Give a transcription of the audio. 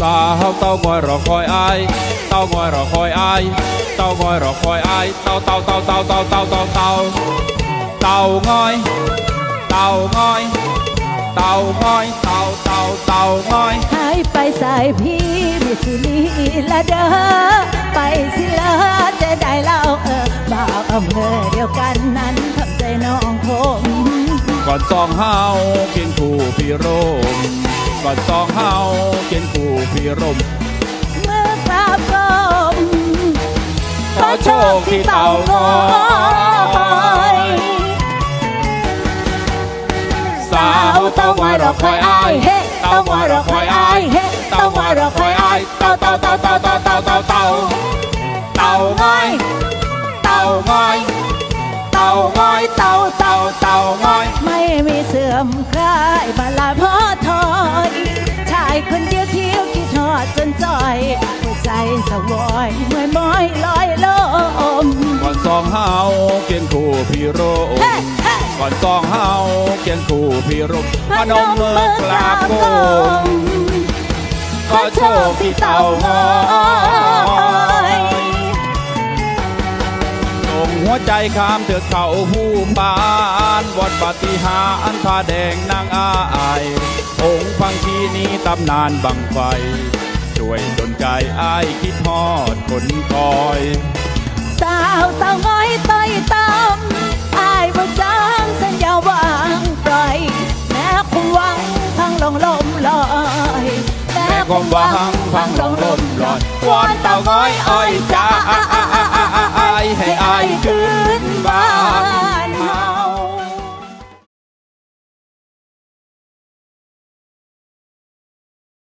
สาวเต้างอยรอคอยอายเต้างอยรอคอยอายเต้างอยรอคอยอายเต้าเต้าเต้าเต้าเต้าเต้าเต้าเต้าเต้างอยเต้างอยเต้างอยเต้าเต้าเต้างอยหายไปสายพี่บิสุนีละเด้อไปสิละจะได้เล่าเออบ่าวอำเภอเดียวกันนั้นทำใจน้องผมก่อนสองเฮาเคียงคู่พี่รม ก่อนสองเฮาเคียงคู่พี่รมเมื่อกราบกรมขอโชคที่เต่างอยสาวเต้างอยรอคอยอายเต้างอยรอคอยอายเต้างอยรอคอยอายเต้าเต้าเต้าเต้าเต้าเต้าเต้าเต้าเต้างอยเต้างอยเต้างอยเต้าเต้าเต้างอยไม่มีเสื่อมคลายบาลาพ่อถอยชาย คนเดียวเที่ยวคิดทอดจนจ่อยหัวใจสวอยเมื่อยม้อยลอยลมก่อนสองเฮาเคียงคู่พี่รมเฮ้เฮ้ก่อนสองเฮาเคียงคู่พี่รมพนมมือกราบก้มขอโชคที่เต่างอยส่งหัวใจข้ามเถือกเขาผู้ปานวอดปาฏิหาริย์ผ้าแดงนางอายองค์ฟังทีนี้ ตำนานบังไฟ ช่วยดลใจอายคิดฮอดคนคอย สาวเต่าง้อยต้อยตำอายบ่จางสัญญาวางปล่อยแม้คงหวังพังลงลมลอยแม่ความหวังพังลงลมลอยวอนเต่าง้อยอ้อยจ้า